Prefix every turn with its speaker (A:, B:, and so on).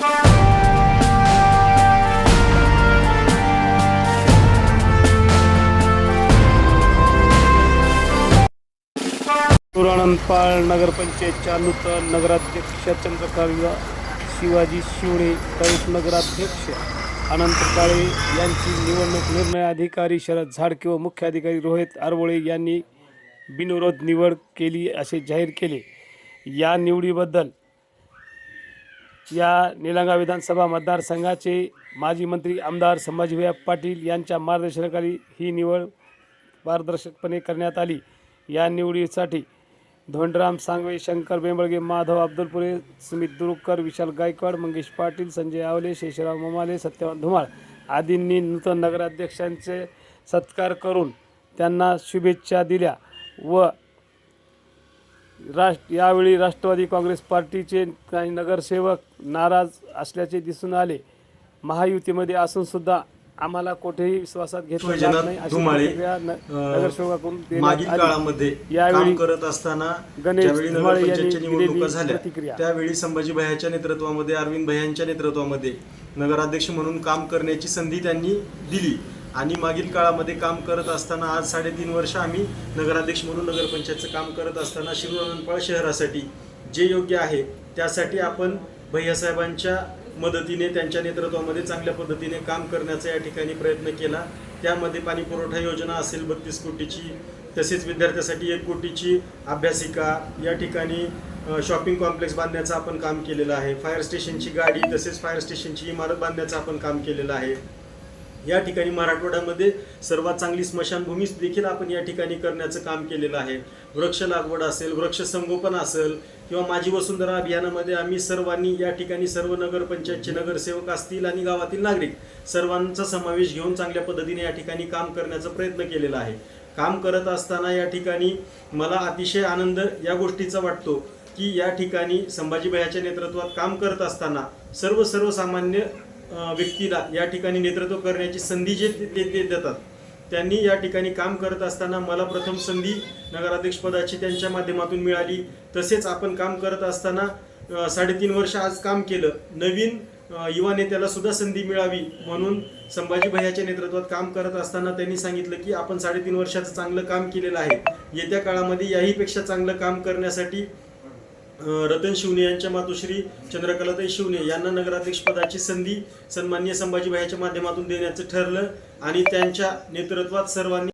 A: पुराणंदपाळ नगरपंचायतच्या नूतन नगराध्यक्ष चंद्रकांत शिवाजी शिवणे प्रमुख नगराध्यक्ष अनंत काळे यांची निवडणूक निर्णय अधिकारी शरद झाडके व मुख्य अधिकारी रोहित आरवळे यांनी बिनविरोध निवड केली असे जाहीर केले. या निवडीबद्दल या निलंगा विधानसभा मतदारसंघाचे माजी मंत्री आमदार संभाजीभैया पाटील यांच्या मार्गदर्शनाखाली ही निवड पारदर्शकपणे करण्यात आली. या निवडीसाठी धोंडराम सांगवे शंकर बेंबळगे माधव अब्दुलपुरे सुमित दुरुकर विशाल गायकवाड मंगेश पाटील संजय आवले शेषराव ममाले सत्यवान धुमाळ आदींनी नूतन नगराध्यक्षांचे सत्कार करून त्यांना शुभेच्छा दिल्या व राष्ट्र यावेळी राष्ट्रवादी काँग्रेस पार्टीचे काही नगरसेवक नाराज असल्याचे दिसून आले. महायुतीमध्ये असून सुद्धा आम्हाला कुठेही विश्वासात घेतलं नाही नगरसेवकाकडून यावेळी
B: काम करत असताना
A: गणेश धुमाळे यांनी प्रतिक्रिया.
B: त्यावेळी संभाजी भैयाच्या नेतृत्वामध्ये अरविंद भैयांच्या नेतृत्वामध्ये नगराध्यक्ष म्हणून काम करण्याची संधी त्यांनी दिली. आणि मागील काळामध्ये काम करत असताना आज साडेतीन वर्ष आम्ही नगराध्यक्ष म्हणून नगरपंचायतचं काम करत असताना शिरूर शहरासाठी जे योग्य आहे त्यासाठी आपण भैयासाहेबांच्या मदतीने त्यांच्या नेतृत्वामध्ये चांगल्या पद्धतीने काम करण्याचा या ठिकाणी प्रयत्न केला. त्यामध्ये पाणी पुरवठा योजना असेल बत्तीस कोटीची तसेच विद्यार्थ्यासाठी एक कोटीची अभ्यासिका या ठिकाणी शॉपिंग कॉम्प्लेक्स बांधण्याचं आपण काम केलेलं आहे. फायर स्टेशनची गाडी तसेच फायर स्टेशनची इमारत बांधण्याचं आपण काम केलेलं आहे. या ठिकाणी मराठवाड्यामध्ये सर्वात चांगली स्मशानभूमी देखील आपण या ठिकाणी करण्याचं काम केलेलं आहे. वृक्ष लागवड असेल वृक्ष संगोपन असेल किंवा माझी वसुंधरा अभियानामध्ये आम्ही सर्वांनी या ठिकाणी सर्व नगरपंचायतचे नगरसेवक असतील आणि गावातील नागरिक सर्वांचा समावेश घेऊन चांगल्या पद्धतीने या ठिकाणी काम करण्याचा प्रयत्न केलेला आहे. काम करत असताना या ठिकाणी मला अतिशय आनंद या गोष्टीचा वाटतो की या ठिकाणी संभाजीभाईच्या नेतृत्वात काम करत असताना सर्व सर्वसामान्य व्यक्तीला या ठिकाणी नेतृत्व करण्याची संधी जे ते देतात त्यांनी या ठिकाणी काम करत असताना मला प्रथम संधी नगराध्यक्षपदाची त्यांच्या माध्यमातून मिळाली. तसेच आपण काम करत असताना साडेतीन वर्ष आज काम केलं. नवीन युवा नेत्याला सुद्धा संधी मिळावी म्हणून संभाजी भैयाच्या नेतृत्वात काम करत असताना त्यांनी सांगितलं की आपण साडेतीन वर्षाचं चांगलं काम केलेलं आहे. येत्या काळामध्ये याहीपेक्षा चांगलं काम करण्यासाठी रतन शिवणे यांच्या मातोश्री चंद्रकलाताई शिवणे यांना नगराध्यक्षपदाची संधी सन्मान्य संभाजीभाईच्या माध्यमातून देण्याचं ठरलं आणि त्यांच्या नेतृत्वात सर्वांनी